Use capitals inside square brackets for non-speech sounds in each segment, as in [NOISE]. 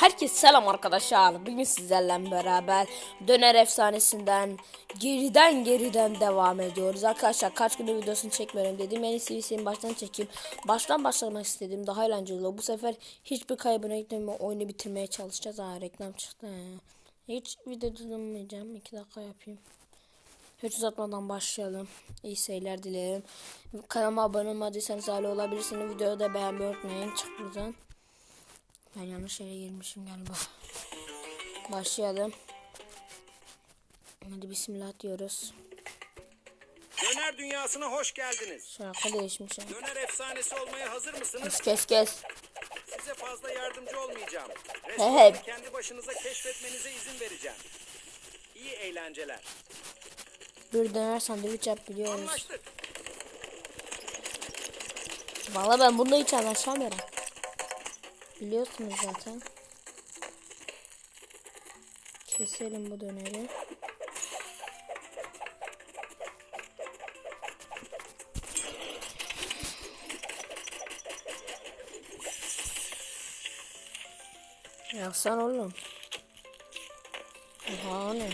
Herkese selam arkadaşlar. Bugün sizlerle beraber Döner Efsanesi'nden geriden geriden devam ediyoruz. Arkadaşlar kaç gündür videosunu çekmiyorum dedim. En iyisi baştan çekeyim. Baştan başlamak istedim. Daha eğlenceli. Bu sefer hiçbir kaybına gitmeme oyunu bitirmeye çalışacağız. Ha reklam çıktı. Hiç video durmayacağım. 2 dakika yapayım. Hiç uzatmadan başlayalım. İyi seyirler dilerim. Kanalıma abone olmadıysanız hala olabilirsiniz. Videoyu da beğenmeyi unutmayın. Çık. Ben yanlış yere girmişim galiba. Başlayalım. Hadi bismillah diyoruz. Döner dünyasına hoş geldiniz. Şarkı değişmiş. Döner efsanesi olmaya hazır mısınız? Kes kes kes. Size fazla yardımcı olmayacağım. Restoranı he. kendi başınıza keşfetmenize izin vereceğim. İyi eğlenceler. Bir döner sandviç yap biliyoruz. Anlaştık. Valla ben bunu hiç anlaşamıyorum. Biliyorsunuz zaten. Keselim bu döneri. Yapsan oğlum. Oha ne?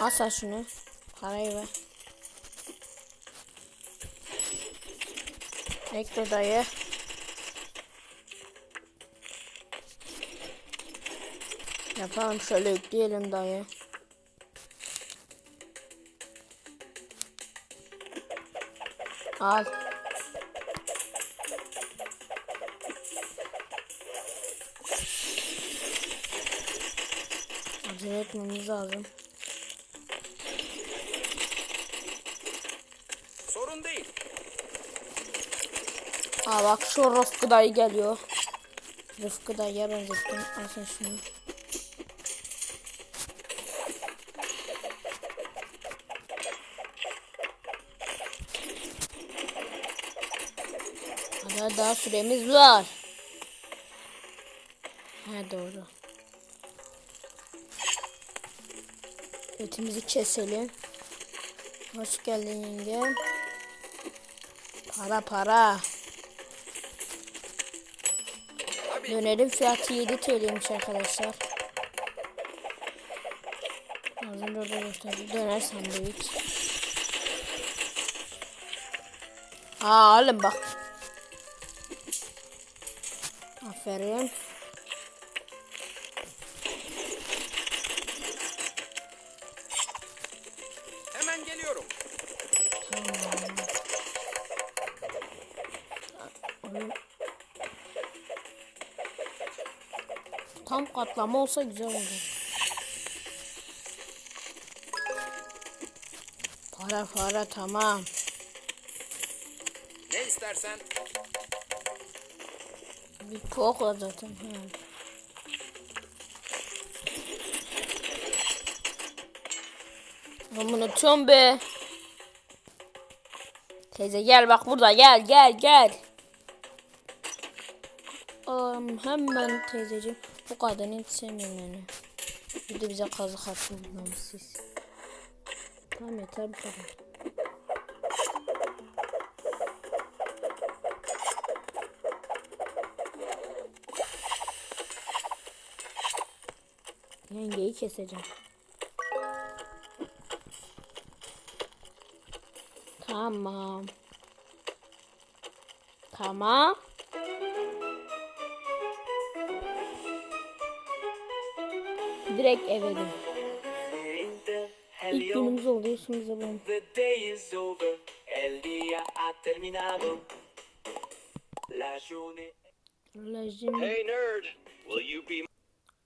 Al sen şunu. Parayı ver. Bekle dayı. Yapalım şöyle yükleyelim dayı. Al. Acele etmemiz lazım. Aa bak şu Rıfkı dayı geliyor. Rıfkı dayıya benzettim. Al sen şunu. Hala daha süremiz var. Ha doğru. Etimizi keselim. Hoş geldin yenge. Para para. Tabii. Dönerin fiyatı 7 TL'ymiş arkadaşlar. Az önce orada gösterdim. Döner sandviç. Aa oğlum bak. Aferin. Tam katlama olsa güzel olur. Para para tamam. Ne istersen. Bir pok var zaten. Ben bunu unutuyorum be. Teyze gel bak burada gel gel gel. Am, hemen teyzeciğim. Bu kadını hiç sevmiyorum yani. Bir de bize kazık attın namussuz. Tamam yeter bu kadar. Yengeyi keseceğim. Tamam. Tamam. Direkt eve dön. İlk günümüz oldu journée Lejim. Hey nerd. Will you be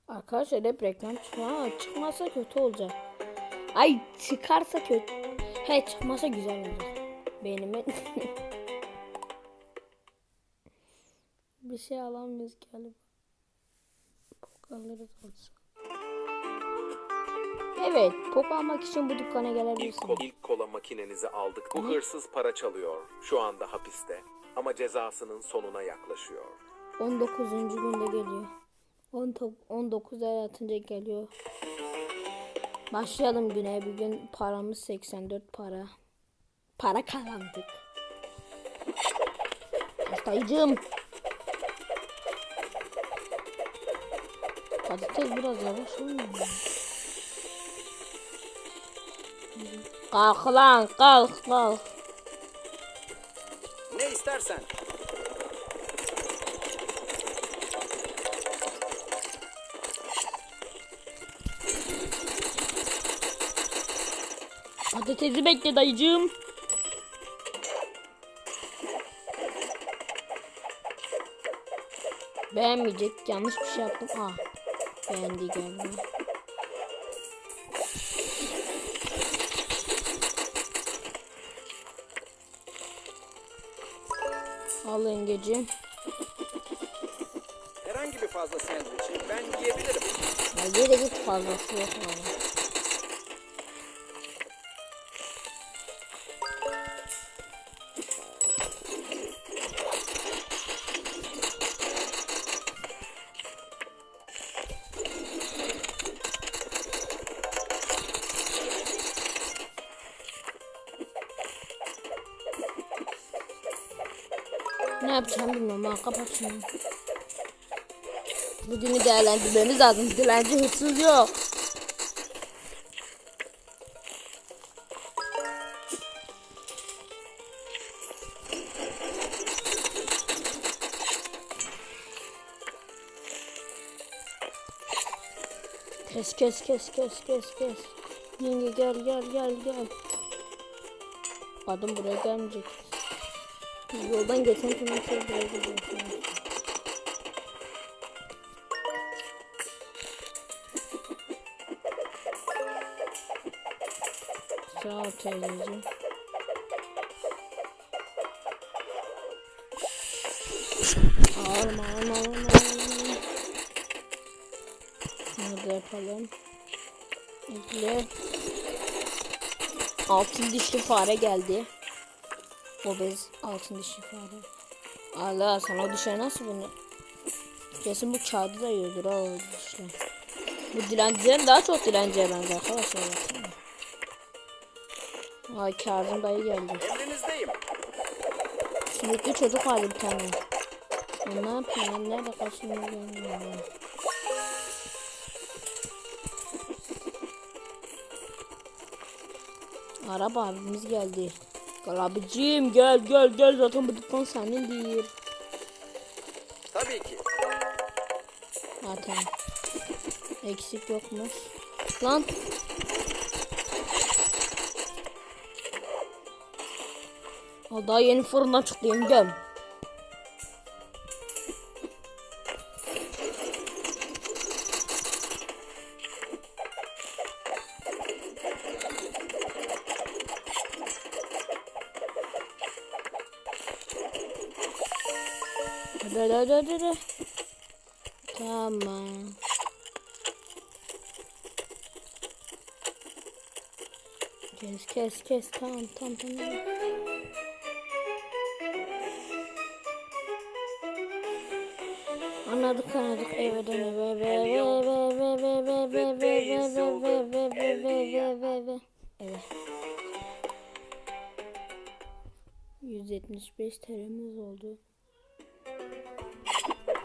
Arkadaşlar hep reklam çıkıyor ama çıkmazsa kötü olacak. Ay çıkarsa kötü. He çıkmazsa güzel olacak. Beğenime. [LAUGHS] Bir şey alamıyoruz galiba. Alırız olsun. Evet, pok almak için bu dükkana İlk, ilk kola makinenizi aldık. Bu hırsız para çalıyor. Şu anda hapiste. Ama cezasının sonuna yaklaşıyor. 19. günde geliyor. 10 to- 19 ay atınca geliyor. Başlayalım güne. Bugün paramız 84 para. Para kazandık. Dayıcım. Patates biraz yavaş olmuyor mu? Kalk lan kalk kalk. Ne istersen. Patatesi bekle dayıcığım. Beğenmeyecek. Yanlış bir şey yaptım. Ah. Beğendi galiba. Al yengecim. Herhangi bir fazla sandviçi ben yiyebilirim. Ya yere git fazlası yok yani. Ha kapat şunu. Bugünü değerlendirmemiz lazım. Dilenci hırsız yok. Kes kes kes kes kes kes. Yenge gel gel gel gel. Adam buraya gelmeyecek. Yoldan geçen tüm şey görebilirim. Sağ ol teyzeciğim. Ağlama ağlama ağlama ağlama. Bunu da yapalım. İple. Altın dişli fare geldi. Obez altın dişli fare. Allah sana düşer nasıl bunu? Kesin bu kağıdı da yiyordur ha o dişler. Bu dilencilerin daha çok dilenciye benzer arkadaşlar. Ay Kazım dayı geldi. Emrinizdeyim. Sürekli çocuk vardı bir tane. Ne yapayım nerede kaçtığını bilmiyorum. Araba abimiz geldi. Gel abicim gel gel gel zaten bu dükkan senin değil. Tabii ki. Zaten. Eksik yokmuş. Lan. O daha yeni fırından çıktı yengem. Kes kes tamam tamam tamam. Anladık anladık eve dön eve eve eve eve eve eve eve eve 175 TL'miz oldu.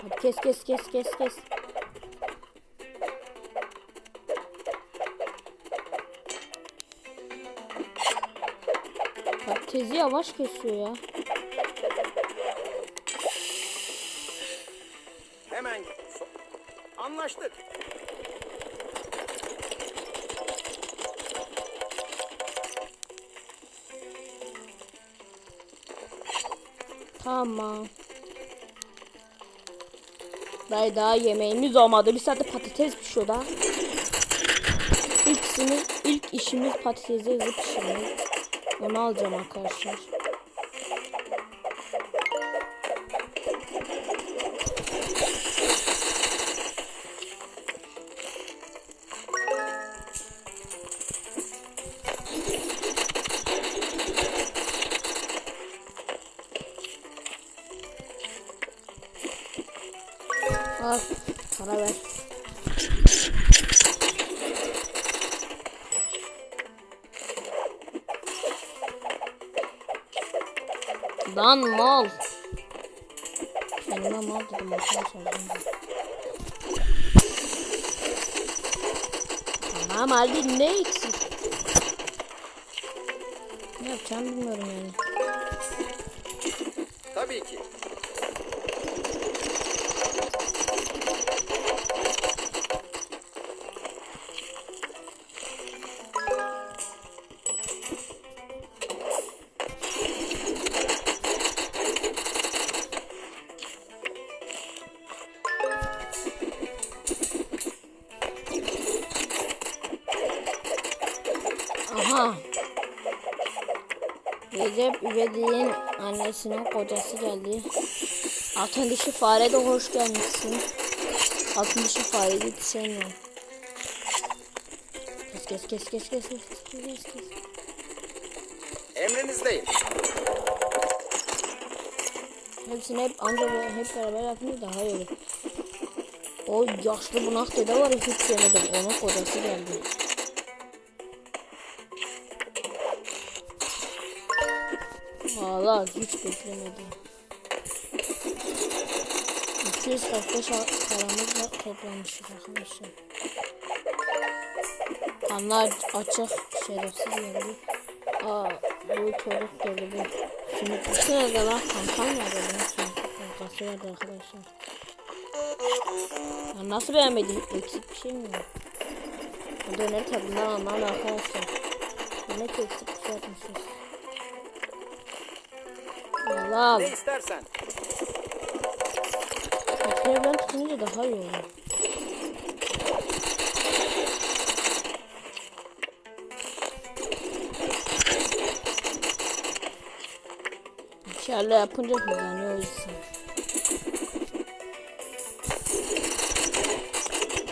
Hadi kes kes kes kes kes. Patatesi yavaş kesiyor ya. Hemen. Anlaştık. Tamam. Dayı daha yemeğimiz olmadı. Bir saatte patates pişiyor da. İlk işimiz, ilk işimiz patatesi hızlı pişirmek. Onu alacağım arkadaşlar. Kendime mal dedim arkadaşlar. Tamam hadi ne eksik? Ne yapacağım bilmiyorum yani. Tabii ki. İvedik'in annesinin kocası geldi. Altın dişi fare de hoş gelmişsin. Altın dişi fareyi hiç sevmiyorum. Kes kes kes kes kes kes kes kes kes. Emrinizdeyim. Hepsini hep anca böyle hep beraber yapınca daha iyi olur. O yaşlı bunak dede var hiç sevmedim. Onun kocası geldi. Valla hiç beklemedim. 245 paramızla toplamışız arkadaşlar. Kanlar açık şerefsiz geldi. Aa bu çocuk geldi. Şimdi bütün evdeler kankam var benim. Kankası vardı arkadaşlar. Ya nasıl beğenmedim? Eksik bir şey mi Döner tadından anlamam arkadaşlar. Demek eksik bir şey yapmışız. Valla Ne istersen. Ben tutunca daha iyi olur. İçeride yapınca yüzden.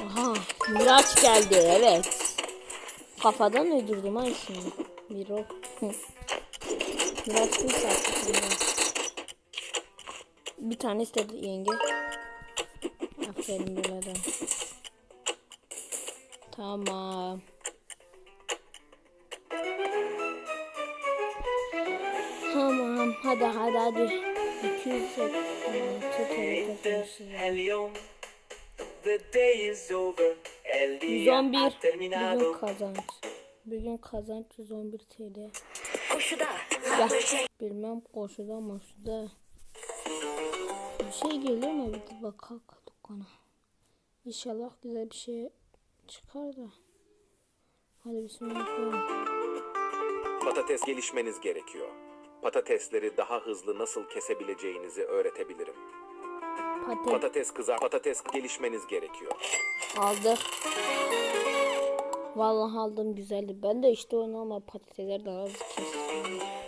Aha, Miraç geldi evet. Kafadan uydurdum ha şimdi. Miro. [LAUGHS] Miraç kim sattı Bir tane istedi yenge. Aferin birader. Tamam. Tamam hadi hadi hadi. 286 Inter TL el yom. The day is over. El día 111 ha bugün kazanç. Bugün kazanç 111 TL. Koşuda Ya bilmem koşuda moşuda. Bir şey geliyor mu bir bakalım dükkana. İnşallah güzel bir şey çıkar da. Hadi bismillah. Patates gelişmeniz gerekiyor. Patatesleri daha hızlı nasıl kesebileceğinizi öğretebilirim. Patet Patates kızar, patates gelişmeniz gerekiyor. aldık. Vallahi aldım güzeldi. Ben de işte onu ama patatesler daha hızlı kestim.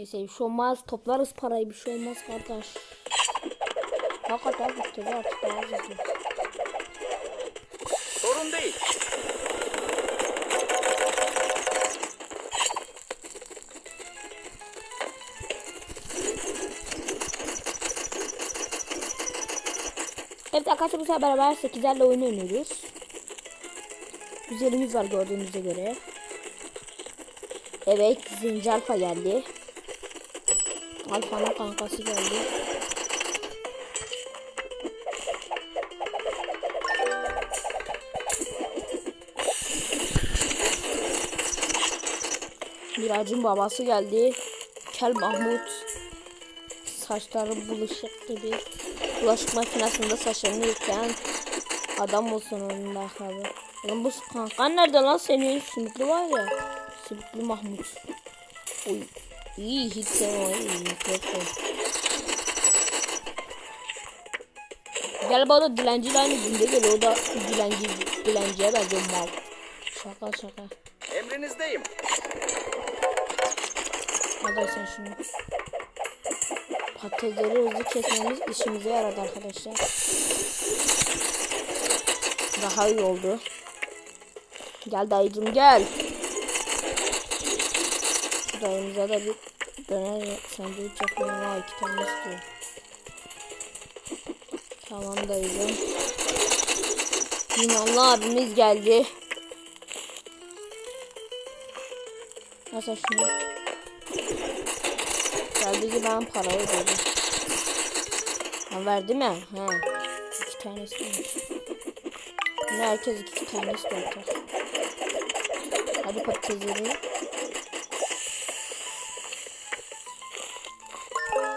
Neyse bir şey olmaz. Toplarız parayı bir şey olmaz kardeş. Hakikaten bitti artık daha hızlı. Sorun değil. Evet arkadaşlar bu sefer beraber 8'lerle oyun oynuyoruz. Üzerimiz var gördüğünüze göre. Evet zinci alfa geldi. Alfa'nın kankası geldi. Miracın babası geldi. Kel Mahmut. Saçları bulaşık gibi. Bulaşık makinesinde saçlarını yıkayan adam olsun onun lakabı. Lan bu kankan nerede lan senin? Sümüklü var ya. Sümüklü Mahmut. Oy. İyi çok iyi. Gel bana dilenciyle aynı günde geliyor. O da dilenci, dilenciye benziyor mal. Şaka şaka. Emrinizdeyim. Sen şunu. Patatesleri hızlı kesmemiz işimize yaradı arkadaşlar. Daha iyi oldu. Gel dayıcım gel. Dayımıza da bir döner sandviç yapayım. Vay iki tane istiyor. Tamam dayıcım. Yunanlı abimiz geldi. Nasıl şunu? Geldi ki ben para ödedim. Ha verdi mi? Ha. İki mi? Yine herkes iki tanesi de atar. Hadi patatesleri.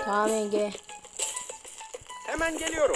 Tamam yenge. Hemen geliyorum.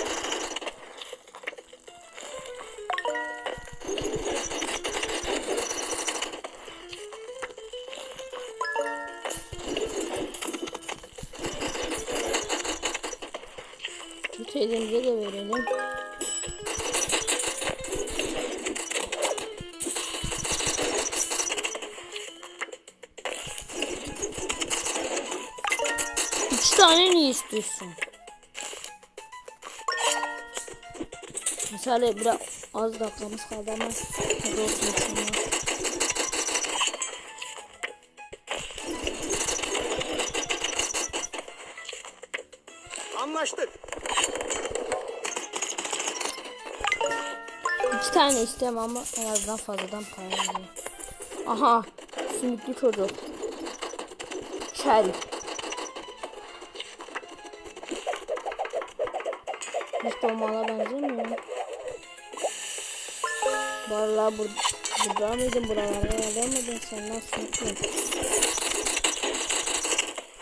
Mesela biraz az dakikamız kaldı ama hadi olsun inşallah. Anlaştık. İki tane istemem ama en azından fazladan para veriyor. Aha sümüklü çocuk. Kel. Hiç dolmalara benzemiyor. Valla bur burada mıydın buralara gelmedin sen nasıl mutlu?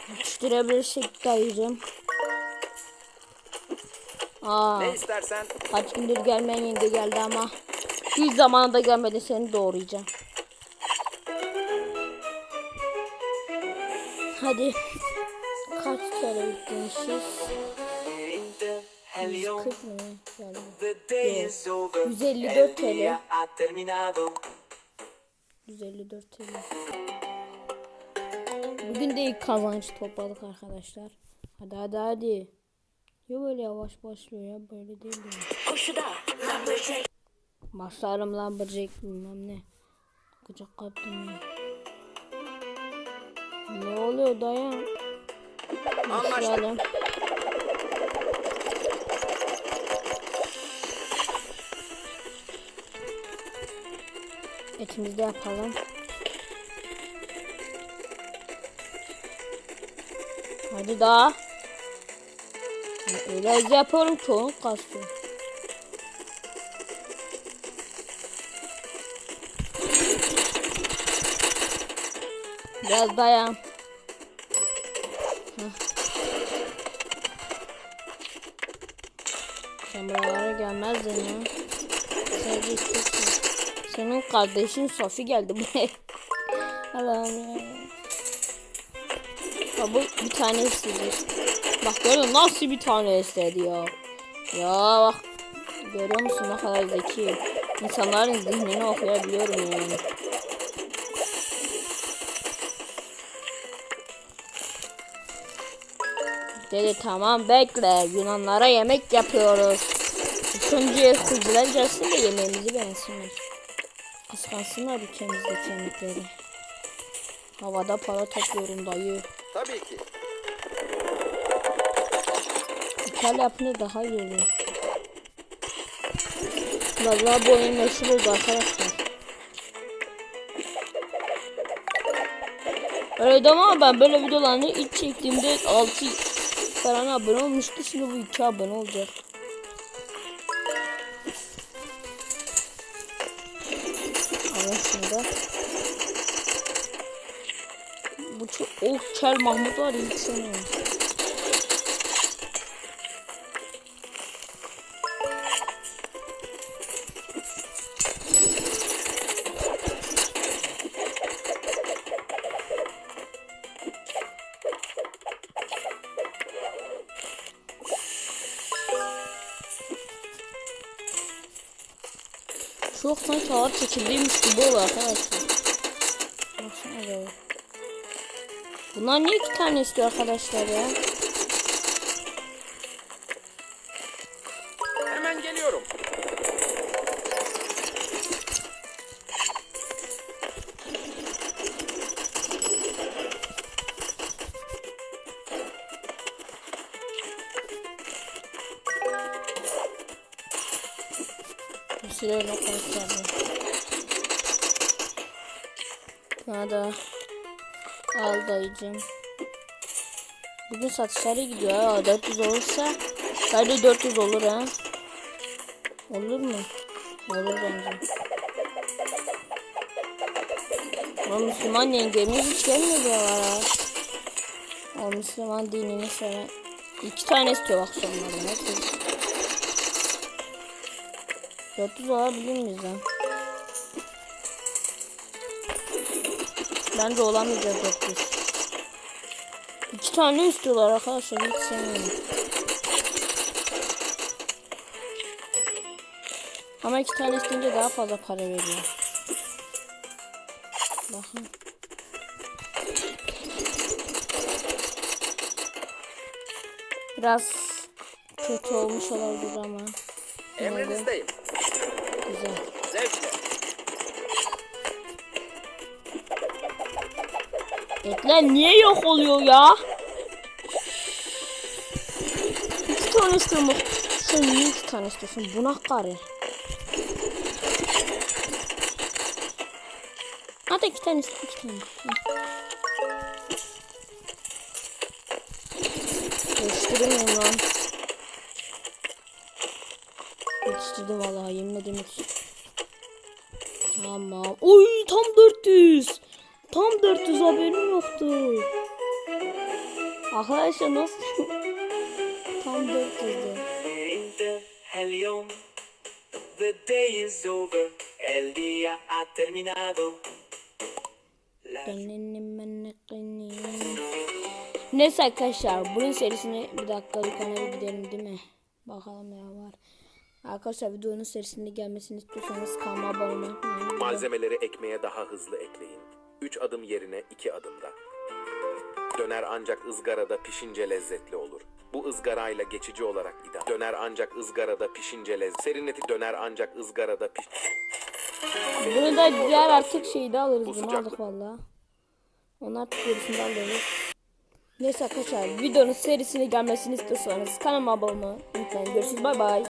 Yetiştirebilirsek dayıcım. Aa. Ne istersen Kaç gündür gelmeyen yenge geldi ama hiç zamanında gelmedi seni doğrayacağım. Hadi. Kaç kere bitmişiz? Winter, Helium, 40 mı? Yani. the day is over. 154 El TL. día ha terminado. 154 TL. Bugün de ilk kazanç topladık arkadaşlar. Hadi hadi hadi. Ya böyle yavaş başlıyor ya böyle değil de. Koşuda Lumberjack Başlarım Lumberjack bilmem ne. Gıcık kaptım ya. Ne oluyor dayan? Başlayalım. Etimizi de yapalım. Hadi daha. Öyle yapıyorum onu kastıyor. Biraz dayan. Sen buralara gelmezdin ya. Sadece istiyorsun. Senin kardeşin Sofi geldi buraya. Allah'ım ya. Bu bir tane istedi. Bak görüyor nasıl bir tane istedi ya. Ya bak. Görüyor musun ne kadar zeki. İnsanların zihnini okuyabiliyorum yani. Dedi tamam bekle Yunanlara yemek yapıyoruz. Önce kuzular gelsin de yemeğimizi beğensinler. Kıskansınlar ülkemizde kemikleri. Havada para topluyorum dayı. tabii ki. İtalya yapınca daha iyi oluyor. Vallahi bu oyun meşhur oldu arkadaşlar. Öyle deme ama ben böyle videolarını ilk çektiğimde 6 falan abone olmuştu. Şimdi bu 2 abone olacak. Alın şunu da. Bu çok... Oh Kel Mahmut var ya hiç sevmiyorum. Çekildiymiş gibi oluyor arkadaşlar. Baksana böyle. Bunlar niye iki tane istiyor arkadaşlar ya? Al dayıcım. Bugün satışlara gidiyor ha. 400 olursa sadece 400 olur ha. Olur mu? Olur bence. O Müslüman yengemiz hiç gelmiyor buralara. O Müslüman dinini seven. İki tane istiyor sonlarına. Herkes. 400 alabilir miyiz lan? Bence olamayacağız 400. İki tane istiyorlar arkadaşlar hiç sevmiyorum. Ama iki tane isteyince daha fazla para veriyor. Bakın. Biraz kötü olmuş olabilir ama. Emrinizdeyim. Güzel. Zevkle. Etler niye yok oluyor ya? Tane istiyorum. Sen niye iki tane istiyorsun? Bunak karı. Hadi iki tane iste, iki tane. Yetiştiremiyorum lan. Yetiştirdim vallahi yemin ederim. Tamam. Oy tam 400. Tam 400 haberim yoktu. Arkadaşlar nasıl? Tam 400'dü. Inter Helion. The day is over. El día ha terminado. Neyse arkadaşlar bunun serisini bir dakika dükkana gidelim değil mi? Bakalım ne var. Arkadaşlar videonun serisinde gelmesini istiyorsanız kanalıma abone olmayı unutmayın. Malzemeleri ekmeğe daha hızlı ekleyin. 3 adım yerine 2 adımda. Döner ancak ızgarada pişince lezzetli olur. Bu ızgarayla geçici olarak idam. Döner ancak ızgarada pişince lezzetli. Serinleti döner ancak ızgarada piş... Bunu da diğer artık şeyde alırız. Bu Bunu aldık valla. Onu artık gerisini alırız. Neyse arkadaşlar videonun serisine gelmesini istiyorsanız kanalıma abone olmayı unutmayın. Görüşürüz bay bay.